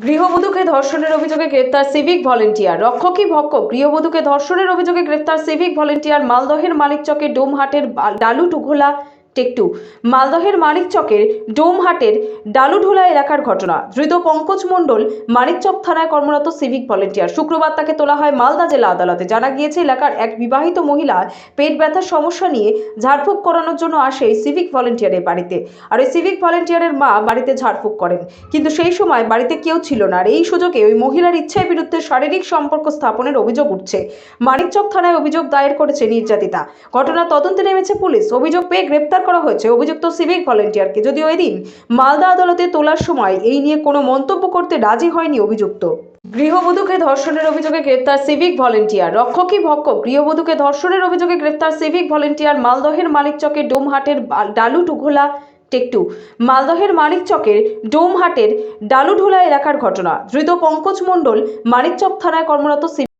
গৃহবধূকে ধর্ষণের অভিযোগে গ্রেফতার সিভিক ভলেন্টিয়ার। রক্ষকী ভক্ষক। গৃহবধূকে ধর্ষণের অভিযোগে গ্রেফতার সিভিক ভলেন্টিয়ার মালদহের মালিকচকে ডোমহাটের ডালু ডালুটুঘোলা টেকটু। মালদহের মানিকচকের ডোমহাটের ডালুঢোলা এলাকার ঘটনা। ধৃত পঙ্কজ মণ্ডল মানিকচক থানায় কর্মরত সিভিক ভলেন্টিয়ার। শুক্রবার তাকে তোলা হয় মালদা জেলা আদালতে। জানা গিয়েছে, এলাকার এক বিবাহিত মহিলা পেট ব্যথার সমস্যা নিয়ে ঝাড়ফুঁক করানোর জন্য আসে সিভিক ভলেন্টিয়ারের বাড়িতে। আর ওই সিভিক ভলেন্টিয়ারের মা বাড়িতে ঝাড়ফুঁক করেন। কিন্তু সেই সময় বাড়িতে কেউ ছিল না। আর এই সুযোগে ওই মহিলার ইচ্ছার বিরুদ্ধে শারীরিক সম্পর্ক স্থাপনের অভিযোগ উঠছে। মানিকচক থানায় অভিযোগ দায়ের করেছে নির্যাতিতা। ঘটনা তদন্তে নেমেছে পুলিশ। অভিযোগ পেয়ে গ্রেপ্তার করা হয়েছে। অভিযুক্ত সিভিক ভলেন্টিয়ারকে যদিও এদিন মালদা আদালতে তোলার সময় এই নিয়ে কোনো মন্তব্য করতে রাজি হয়নি অভিযুক্ত। গৃহবধূকে ধর্ষণের অভিযোগে গ্রেপ্তার সিভিক ভলেন্টিয়ার রক্ষকই ভক্ষক। গৃহবধূকে ধর্ষণের অভিযোগে গ্রেপ্তার সিভিক ভলেন্টিয়ার মালদহের মানিকচকের ডোমহাটের বা- ডালুটুঘোলা টেকটু। মালদহের মানিকচকের ডোমহাটের ডালুঢোলা এলাকার ঘটনা। ধৃত পঙ্কজ মণ্ডল মানিকচক থানায় কর্মরত